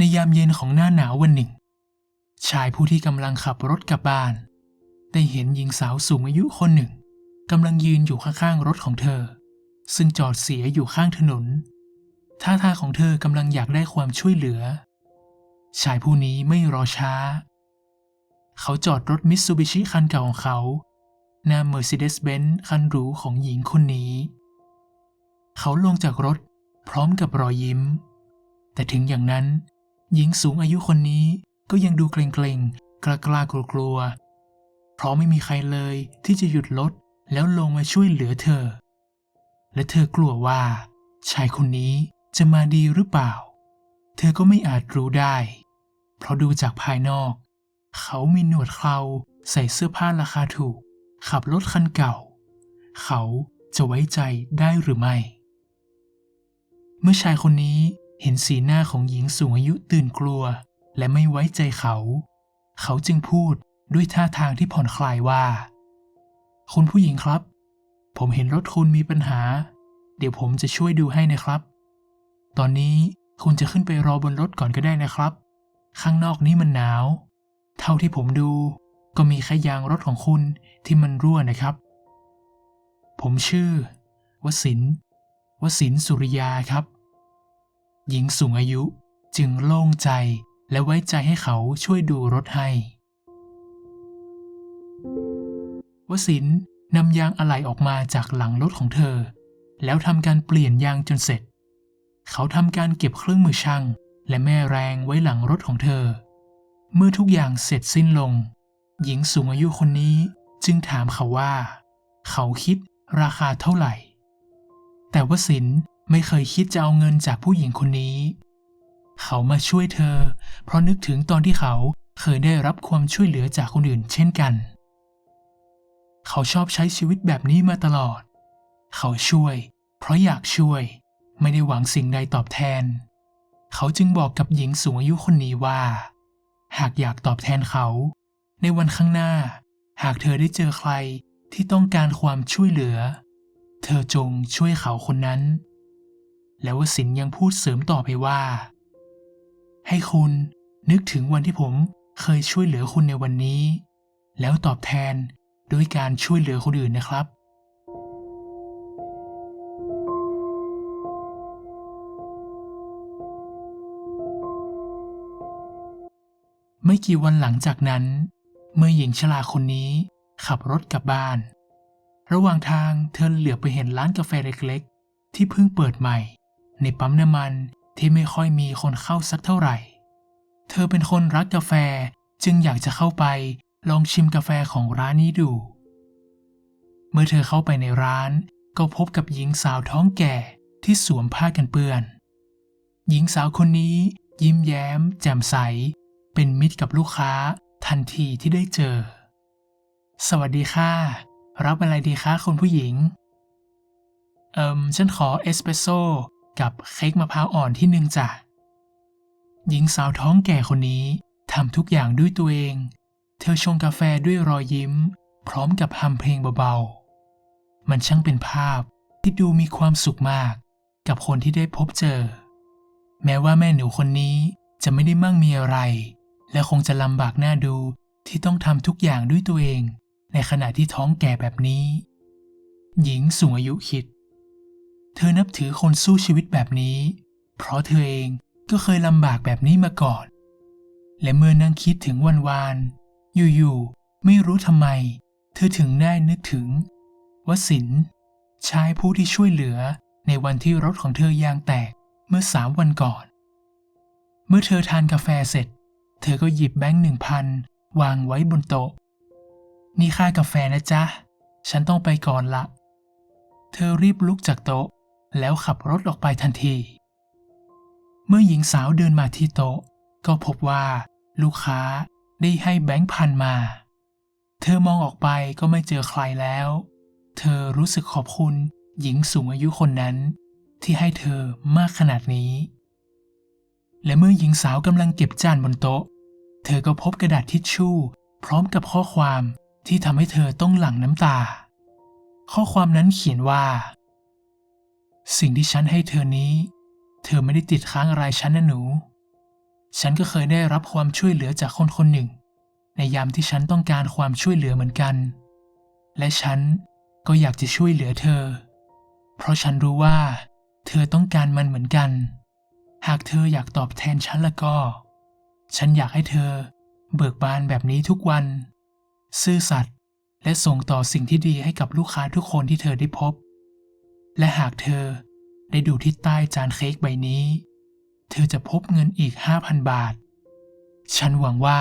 ในยามเย็นของหน้าหนาววันหนึ่ง ชายผู้ที่กำลังขับรถกลับบ้าน ได้เห็นหญิงสาวสูงอายุคนหนึ่งกำลังยืนอยู่ข้างๆรถของเธอ ซึ่งจอดเสียอยู่ข้างถนน ท่าทางของเธอกำลังอยากได้ความช่วยเหลือ ชายผู้นี้ไม่รอช้า เขาจอดรถมิตซูบิชิคันเก่าของเขาหน้า Mercedes-Benz คันหรูของหญิงคนนี้ เขาลงจากรถพร้อมกับรอยยิ้ม แต่ถึงอย่างนั้น หญิงสูงอายุคนนี้ก็ยังดูเกรงๆกล้ากล้ากลัวกลัวๆเพราะไม่มีใครเลยที่จะหยุดรถแล้วลงมาช่วยเหลือเธอ และเธอกลัวว่า ชายคนนี้จะมาดีหรือเปล่า เธอก็ไม่อาจรู้ได้ เพราะดูจากภายนอก เขามีหนวดเคราใส่เสื้อผ้าราคาถูก ขับรถคันเก่า เขาจะไว้ใจได้หรือไม่ เมื่อชายคนนี้ เห็นสีหน้าของหญิงสูงอายุตื่นกลัว และไม่ไว้ใจเขา เขาจึงพูดด้วยท่าทางที่ผ่อนคลายว่า คุณผู้หญิงครับ ผมเห็นรถคุณมีปัญหา เดี๋ยวผมจะช่วยดูให้นะครับ ตอนนี้คุณจะขึ้นไปรอบนรถก่อนก็ได้นะครับ ข้างนอกนี้มันหนาว เท่าที่ผมดู ก็มีแค่ยางรถของคุณที่มันรั่วนะครับ ผมชื่อวสินวสินสุริยาครับ หญิงสูงอายุจึงโล่งใจและไว้ใจให้เขาช่วยดูรถให้ วสินนำยางอะไหล่ออกมาจากหลังรถของเธอ แล้วทำการเปลี่ยนยางจนเสร็จ เขาทำการเก็บเครื่องมือช่าง และแม่แรงไว้หลังรถของเธอ เมื่อทุกอย่างเสร็จสิ้นลง หญิงสูงอายุคนนี้จึงถามเขาว่า เขาคิดราคาเท่าไหร่ แต่วสิน ไม่เคยคิดจะเอาเงินจากผู้หญิงคนนี้ เขามาช่วยเธอ เพราะนึกถึงตอนที่เขาเคยได้รับความช่วยเหลือจากคนอื่นเช่นกัน เขาชอบใช้ชีวิตแบบนี้มาตลอด เขาช่วย เพราะอยากช่วย ไม่ได้หวังสิ่งใดตอบแทน เขาจึงบอกกับหญิงสูงอายุคนนี้ว่า หากอยากตอบแทนเขา ในวันข้างหน้า หากเธอได้เจอใครที่ต้องการความช่วยเหลือ เธอจงช่วยเขาคนนั้น แล้ววสินยังพูดเสริมต่อไปว่า ให้คุณนึกถึงวันที่ผมเคยช่วยเหลือคุณในวันนี้ แล้วตอบแทนด้วยการช่วยเหลือคนอื่นนะครับ ไม่กี่วันหลังจากนั้น เมื่อหญิงชราคนนี้ขับรถกลับบ้าน ระหว่างทางเธอเหลือบไปเห็นร้านกาแฟเล็กๆ ที่เพิ่งเปิดใหม่ ในปั๊มน้ำมันที่ไม่ค่อยมีคนเข้าสักเท่าไหร่ เธอเป็นคนรักกาแฟจึงอยากจะเข้าไปลองชิมกาแฟของร้านนี้ดู เมื่อเธอเข้าไปในร้าน ก็พบกับหญิงสาวท้องแก่ที่สวมผ้ากันเปื้อน หญิงสาวคนนี้ยิ้มแย้ม แจ่มใส เป็นมิตรกับลูกค้าทันทีที่ได้เจอ สวัสดีค่ะ รับอะไรดีคะคุณผู้หญิง เอิมฉันขอเอสเปรสโซ่ กับเค้กมะพร้าวอ่อนที่หนึ่งจ้ะหญิงสาวท้องแก่คนนี้ทำทุกอย่างด้วยตัวเอง เธอชงกาแฟด้วยรอยยิ้ม พร้อมกับฮัมเพลงเบาๆ มันช่างเป็นภาพที่ดูมีความสุขมาก กับคนที่ได้พบเจอ แม้ว่าแม่หนูคนนี้จะไม่ได้มั่งมีอะไร และคงจะลำบากหน้าดูที่ต้องทำทุกอย่างด้วยตัวเอง ในขณะที่ท้องแก่แบบนี้ หญิงสูงอายุคิด เธอนับถือคนสู้ชีวิตแบบนี้ เพราะเธอเองก็เคยลำบากแบบนี้มาก่อน และเมื่อนั่งคิดถึงวันวานอยู่ๆไม่รู้ทำไม เธอถึงได้นึกถึงวสินชายผู้ที่ช่วยเหลือในวันที่รถของเธอยางแตกเมื่อสามวันก่อน เมื่อเธอทานกาแฟเสร็จ เธอก็หยิบแบงค์หนึ่งพันวางไว้บนโต๊ะ นี่ค่ากาแฟนะจ๊ะ ฉันต้องไปก่อนละ เธอรีบลุกจากโต๊ะ แล้วขับรถออกไปทันที เมื่อหญิงสาวเดินมาที่โต๊ะ ก็พบว่าลูกค้าได้ให้แบงค์พันมา เธอมองออกไปก็ไม่เจอใครแล้ว เธอรู้สึกขอบคุณหญิงสูงอายุคนนั้น ที่ให้เธอมากขนาดนี้ และเมื่อหญิงสาวกำลังเก็บจานบนโต๊ะ เธอก็พบกระดาษทิชชู่ พร้อมกับข้อความที่ทำให้เธอต้องหลั่งน้ำตา ข้อความนั้นเขียนว่า สิ่งที่ฉันให้เธอนี้ เธอไม่ได้ติดค้างอะไรฉันนะหนู ฉันก็เคยได้รับความช่วยเหลือจากคนคนหนึ่ง ในยามที่ฉันต้องการความช่วยเหลือเหมือนกัน และฉันก็อยากจะช่วยเหลือเธอ เพราะฉันรู้ว่า เธอต้องการมันเหมือนกัน หากเธออยากตอบแทนฉันละก็ ฉันอยากให้เธอ เบิกบานแบบนี้ทุกวัน ซื่อสัตย์และส่งต่อสิ่งที่ดีให้กับลูกค้าทุกคนที่เธอได้พบ และหากเธอได้ดูที่ใต้จานเค้กใบนี้ เธอจะพบเงินอีก 5,000 บาท ฉันหวังว่า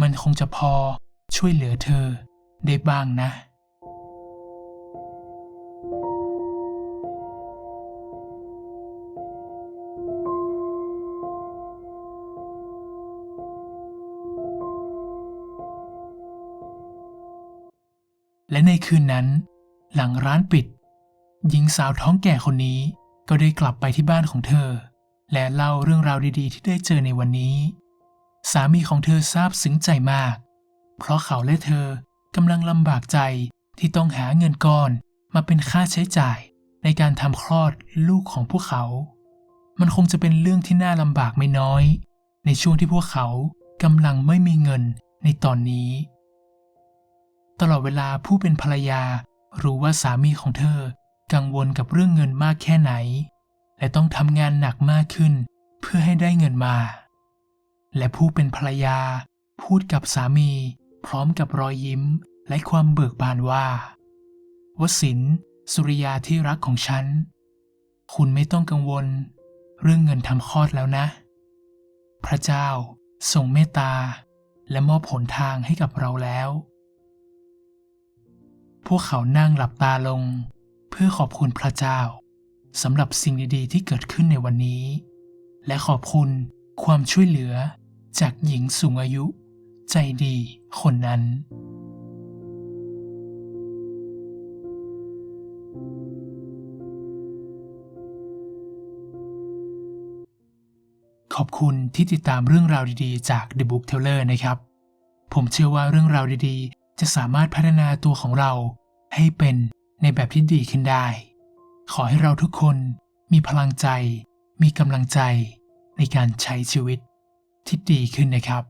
มันคงจะพอช่วยเหลือเธอได้บ้างนะ และในคืนนั้น หลังร้านปิด หญิงสาวท้องแก่คนนี้ก็ได้กลับไปที่บ้านของเธอ และเล่าเรื่องราวดีๆ ที่ได้เจอในวันนี้ สามีของเธอซาบซึ้งใจมาก เพราะเขาและเธอกำลังลำบากใจที่ต้องหาเงินก้อนมาเป็นค่าใช้จ่ายในการทำคลอดลูกของพวกเขา มันคงจะเป็นเรื่องที่น่าลำบากไม่น้อย ในช่วงที่พวกเขากำลังไม่มีเงินในตอนนี้ ตลอดเวลาผู้เป็นภรรยารู้ว่าสามีของเธอ กังวลกับเรื่องเงินมากแค่ไหน และต้องทำงานหนักมากขึ้น เพื่อให้ได้เงินมา และผู้เป็นภรรยา พูดกับสามี พร้อมกับรอยยิ้มและความเบิกบานว่าวสินสุริยาที่รักของฉัน คุณไม่ต้องกังวล เรื่องเงินทำคลอดแล้วนะ พระเจ้าทรงเมตตา และมอบผลทางให้กับเราแล้ว พวกเขานั่งหลับตาลง เพื่อขอบคุณพระเจ้าสำหรับสิ่งดีๆที่เกิดขึ้นในวันนี้ และขอบคุณความช่วยเหลือจากหญิงสูงอายุ ใจดีคนนั้น ขอบคุณที่ติดตามเรื่องราวดีๆ จาก The Book Teller นะครับ ผมเชื่อว่าเรื่องราวดีๆ จะสามารถพัฒนาตัวของเราให้เป็น ในแบบที่ดีขึ้นได้ ขอให้เราทุกคนมีพลังใจ มีกำลังใจในการใช้ชีวิตที่ดีขึ้นนะครับ